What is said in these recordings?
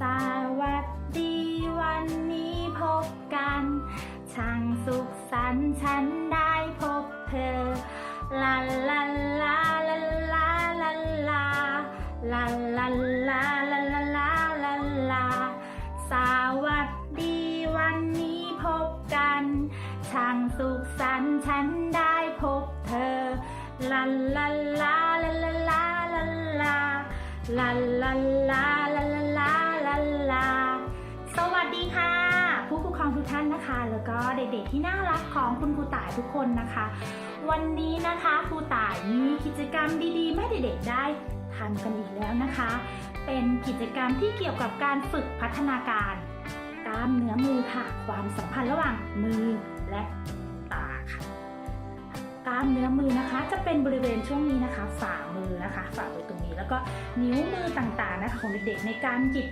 สวัสดีวันนี้พบกัน ช่างสุขสันต์ฉันได้พบเธอ ลาลาลาลาลาลาลาลาลาลาลาลาลาลาลาสวัสดีวันนี้พบกัน ช่างสุขสันต์ฉันได้พบเธอ ลาลาลาลาลาลาลาลาลาลา แล้วก็เด็กๆที่น่ารักของคุณครูต่ายทุกคนนะคะ วันนี้นะคะครูต่ายมีกิจกรรมดีๆให้เด็กๆได้ทำกันอีกแล้วนะคะ เป็นกิจกรรมที่เกี่ยวกับการฝึกพัฒนาการกล้ามเนื้อมือค่ะ ความสัมพันธ์ระหว่างมือและตาค่ะกล้ามเนื้อมือนะคะ จะเป็นบริเวณช่วงนี้นะคะ ฝ่ามือนะคะ ฝ่ามือตรงนี้แล้วก็นิ้วมือต่างๆนะคะของเด็กๆในการหยิบ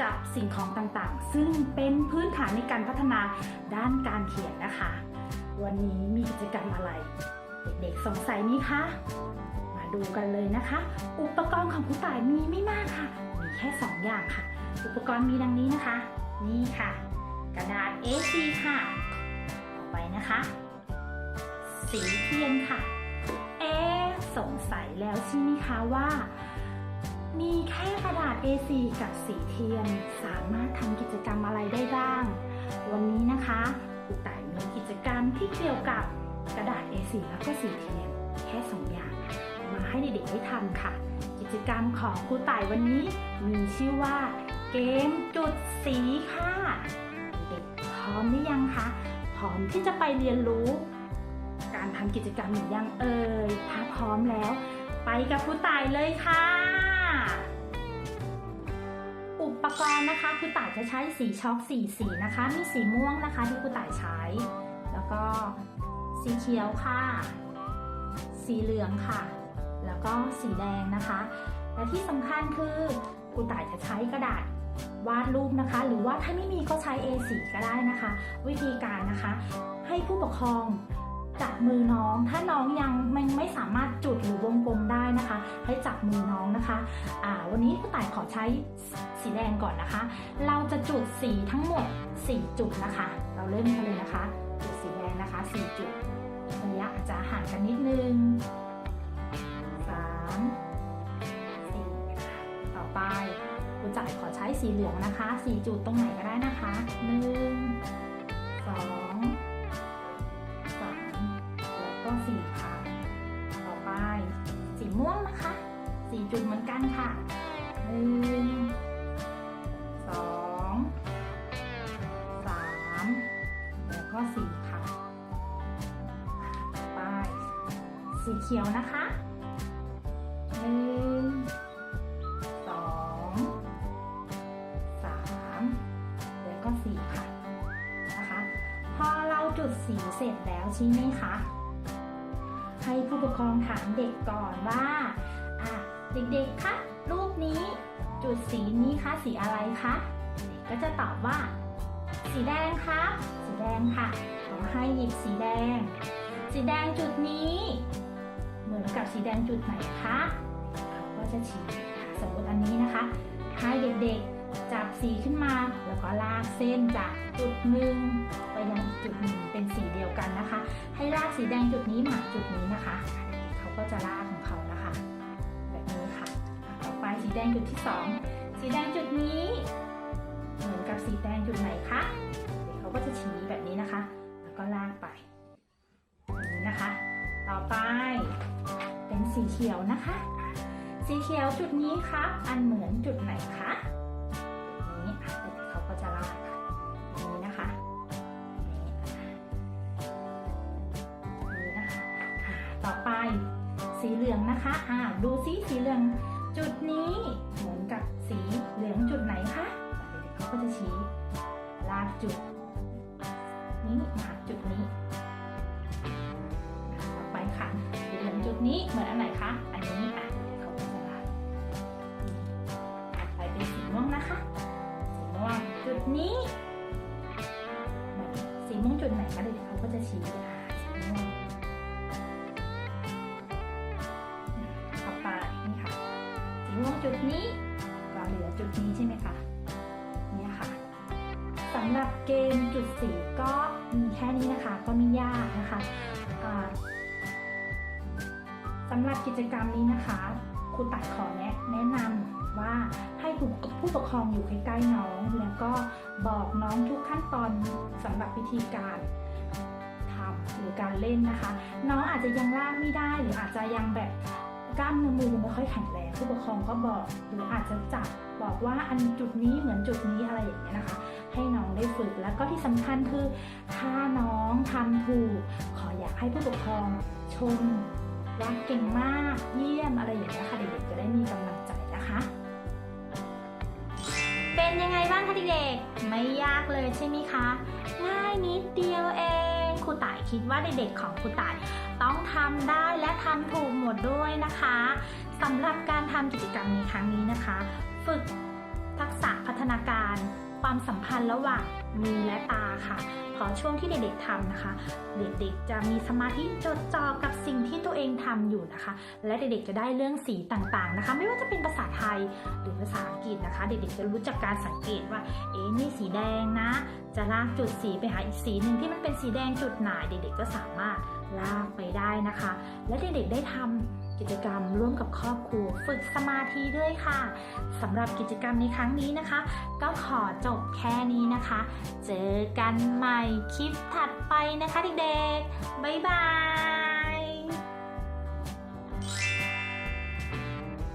จับสิ่งของต่างๆ ซึ่งเป็นพื้นฐานในการพัฒนาด้านการเขียนนะคะ วันนี้มีกิจกรรมอะไร เด็กๆสงสัยนี้คะ มาดูกันเลยนะคะ อุปกรณ์ของผู้ต่ายมีไม่มากค่ะ มีแค่ 2 อย่างค่ะ อุปกรณ์มีดังนี้นะคะ นี่ค่ะ กระดาษ A4 ค่ะต่อไปนะคะ สีเทียนค่ะ เอ๊สงสัยแล้วใช่ไหมคะว่า ระดาษ A4 กับสีเทียนสามารถทำกิจกรรมอะไรได้บ้าง วันนี้นะคะครูต่ายมีกิจกรรมที่เกี่ยวกับกระดาษ A4 แล้วก็สีเทียนแค่สองอย่าง มาให้เด็กๆได้ทำค่ะ กิจกรรมของครูต่ายวันนี้มีชื่อว่า เกมจุดสีค่ะ เด็กพร้อมหรือยังคะพร้อมที่จะไปเรียนรู้ การทำกิจกรรมหรือยังเอ่ยถ้าพร้อมแล้ว ไปกับครูต่ายเลยค่ะ อุปกรณ์นะคะครูต่ายจะใช้สีช็อกสีสีนะคะ มีสีม่วงนะคะที่ครูต่ายใช้ แล้วก็สีเขียวค่ะ สีเหลืองค่ะ แล้วก็สีแดงนะคะ และที่สำคัญคือครูต่ายจะใช้กระดาษวาดรูปนะคะ หรือว่าถ้าไม่มีก็ใช้ A4 ก็ได้นะคะ วิธีการนะคะ ให้ผู้ปกครอง จับมือน้อง ถ้าน้องยังมันไม่สามารถจุดหรือวงกลมได้นะคะ ให้จับมือน้องนะคะอ่าวันนี้ผู้ต่ายขอใช้สีแดงก่อนนะคะ เราจะจุดสีทั้งหมด 4 จุดนะคะ เราเริ่มกันเลยนะคะ จุดสีแดงนะคะ 4 จุดระยะอาจจะห่างกันนิดนึง3 4ต่อไปคุณจ่ายขอใช้สีเหลืองนะคะ 4 จุดตรงไหนก็ได้นะคะ 1 2 4จุดเหมือนกันค่ะ1 2 3แล้วก็4ค่ะต่อไปสีเขียวนะคะหนึ่งสองสามแล้วก็สี่ค่ะนะคะ พอเราจุดสีเสร็จแล้วใช่ไหมคะให้ผู้ปกครองถามเด็กก่อนว่าอะ เด็กๆ คะ รูปนี้ จุดสีนี้คะ สีอะไรคะ เด็กก็จะตอบว่า สีแดงครับ สีแดงค่ะ ขอให้หยิบสีแดง สีแดงจุดนี้ เหมือนกับสีแดงจุดไหนคะเขาก็จะชี้สมมติอันนี้นะคะ ให้เด็กๆ จับสีขึ้นมา แล้วก็ลากเส้นจากจุดหนึ่งไปยังอีกจุดหนึ่งเป็นสีเดียวกันนะคะ ให้ลากสีแดงจุดนี้มาจุดนี้นะคะเด็กๆเขาก็จะลาก แดงจุดที่สองสีแดงจุดนี้ เหมือนกับสีแดงจุดไหนคะเขาก็จะชี้แบบนี้นะคะ แล้วก็ลากไปแบบนี้นะคะ ต่อไป เป็นสีเขียวนะคะ สีเขียวจุดนี้ครับอันเหมือนจุดไหนคะจุดนี้อะเด็กๆเขาก็จะลากแบบนี้นะคะนี่นะคะ ต่อไปสีเหลืองนะคะ อ่าดูซิสีเหลือง จุดนี้เหมือนกับสีเหลืองจุดไหนคะเด็กๆเขาก็จะชี้ลากจุด นี้มาจุดนี้ต่อไปค่ะสีเหลืองจุดนี้เหมือนอันไหนคะอันนี้อะเขาก็จะลากต่อไปเป็นสีม่วงนะคะสีม่วงจุดนี้สีม่วงจุดไหนคะเด็กๆเขาก็จะชี้สีม่วง จุดนี้ก็เหลือจุดนี้ใช่ไหมคะเกณฑ์จุดสีก็มีแค่นี้นะคะ ก็ไม่ยากนะคะสำหรับกิจกรรมนี้นะคะครูตัดขอแนะแนะนำว่าให้ผู้ผู้ปกครองอยู่ใกล้ๆน้อง แล้วก็บอกน้องทุกขั้นตอนสำหรับวิธีการทำหรือการเล่นนะคะ น้องอาจจะยังลากไม่ได้หรืออาจจะยังแบบ กล้ามเนื้อมือไม่ค่อยแข็งแรงผู้ปกครองก็บอกหรืออาจจะจับบอกว่าอันจุดนี้เหมือนจุดนี้อะไรอย่างเงี้ยนะคะ ให้น้องได้ฝึกแล้วก็ที่สำคัญคือถ้าน้องทำถูก ขออยากให้ผู้ปกครองชมว่าเก่งมากเยี่ยมอะไรอย่างเงี้ยค่ะเด็กๆจะได้มีกำลังใจนะคะ เป็นยังไงบ้างคะเด็กๆไม่ยากเลยใช่ไหมคะง่ายนิดเดียวเอง ครูต่ายคิดว่าเด็กๆของครูต่ายต้องทำได้และทำถูกหมดด้วยนะคะสำหรับการทำกิจกรรมในครั้งนี้นะคะ ฝึกทักษะพัฒนาการ ความสัมพันธ์ระหว่าง มือและตาค่ะพอช่วงที่เด็กๆทำนะคะ เด็กๆจะมีสมาธิจดจ่อกับสิ่งที่ตัวเองทำอยู่นะคะ และเด็กๆจะได้เรื่องสีต่างๆนะคะ ไม่ว่าจะเป็นภาษาไทยหรือภาษาอังกฤษนะคะ เด็กๆจะรู้จักการสังเกตว่า เอ๊ะนี่สีแดงนะ จะลากจุดสีไปหาอีกสีหนึ่งที่มันเป็นสีแดงจุดไหนเด็กๆก็สามารถลากไปได้นะคะ และเด็กๆได้ทำกิจกรรมร่วมกับครอบครัวฝึกสมาธิด้วยค่ะสำหรับกิจกรรมในครั้งนี้นะคะ ก็ขอจบแค่นี้นะคะ เจอกันใหม่คลิปถัดไปนะคะเด็กๆ บ๊ายบาย